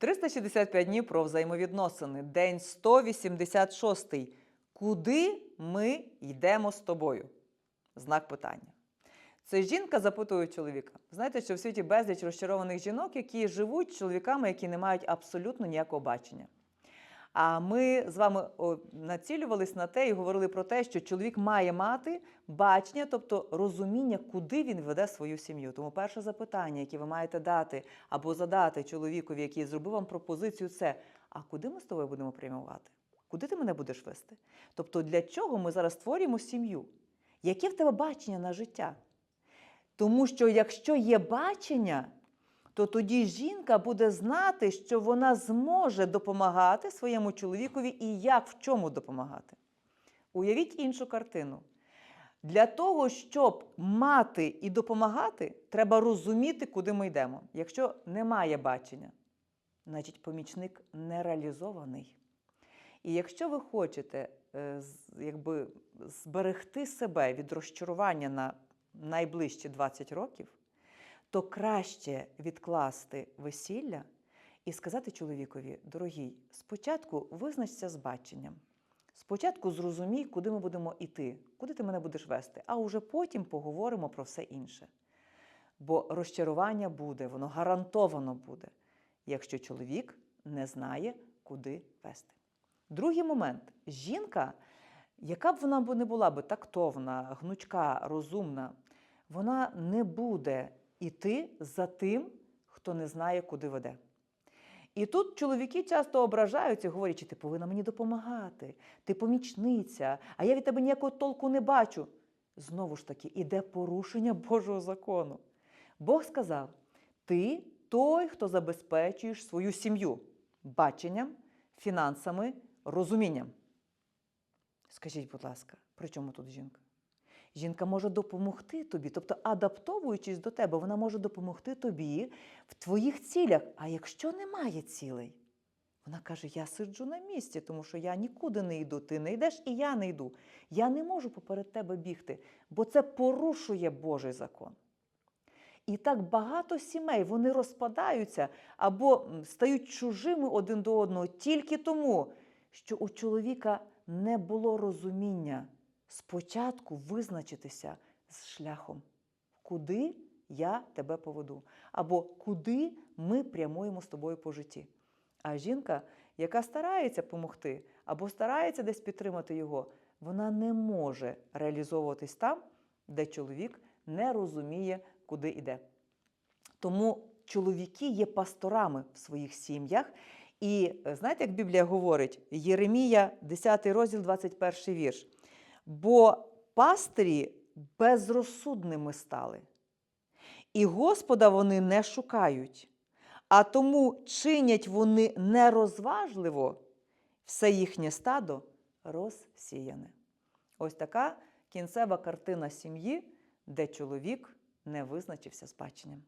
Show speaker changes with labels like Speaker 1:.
Speaker 1: 365 днів про взаємовідносини. День 186. Куди ми йдемо з тобою? Знак питання. Це жінка запитує чоловіка. Знаєте, що в світі безліч розчарованих жінок, які живуть чоловіками, які не мають абсолютно ніякого бачення. А ми з вами націлювались на те і говорили про те, що чоловік має мати бачення, тобто розуміння, куди він веде свою сім'ю. Тому перше запитання, яке ви маєте дати або задати чоловікові, який зробив вам пропозицію, це а куди ми з тобою будемо прямувати? Куди ти мене будеш вести? Тобто, для чого ми зараз створюємо сім'ю? Яке в тебе бачення на життя? Тому що якщо є бачення, то тоді жінка буде знати, що вона зможе допомагати своєму чоловікові і як в чому допомагати. Уявіть іншу картину. Для того, щоб мати і допомагати, треба розуміти, куди ми йдемо. Якщо немає бачення, значить помічник не реалізований. І якщо ви хочете е, якби, зберегти себе від розчарування на найближчі 20 років, то краще відкласти весілля і сказати чоловікові: дорогий, спочатку визначся з баченням. Спочатку зрозумій, куди ми будемо йти, куди ти мене будеш вести, а уже потім поговоримо про все інше. Бо розчарування буде, воно гарантовано буде, якщо чоловік не знає, куди вести. Другий момент: жінка, яка б вона не була би тактовна, гнучка, розумна, вона не буде іти за тим, хто не знає, куди веде. І тут чоловіки часто ображаються, говорячи, ти повинна мені допомагати, ти помічниця, а я від тебе ніякого толку не бачу. Знову ж таки, іде порушення Божого закону. Бог сказав: ти той, хто забезпечуєш свою сім'ю баченням, фінансами, розумінням. Скажіть, будь ласка, при чому тут жінка? Жінка може допомогти тобі, тобто адаптовуючись до тебе, вона може допомогти тобі в твоїх цілях. А якщо немає цілей, вона каже: Я сиджу на місці, тому що я нікуди не йду. Ти не йдеш, і я не йду. Я не можу поперед тебе бігти, бо це порушує Божий закон. І так багато сімей вони розпадаються або стають чужими один до одного тільки тому, що у чоловіка не було розуміння спочатку визначитися з шляхом, куди я тебе поведу, або куди ми прямуємо з тобою по житті. А жінка, яка старається допомогти або старається десь підтримати його, вона не може реалізовуватись там, де чоловік не розуміє, куди йде. Тому чоловіки є пасторами в своїх сім'ях. І знаєте, як Біблія говорить, Єремія, 10 розділ, 21 вірш. Бо пастирі безрозсудними стали, і Господа вони не шукають, а тому чинять вони нерозважливо, все їхнє стадо розсіяне. Ось така кінцева картина сім'ї, де чоловік не визначився з баченням.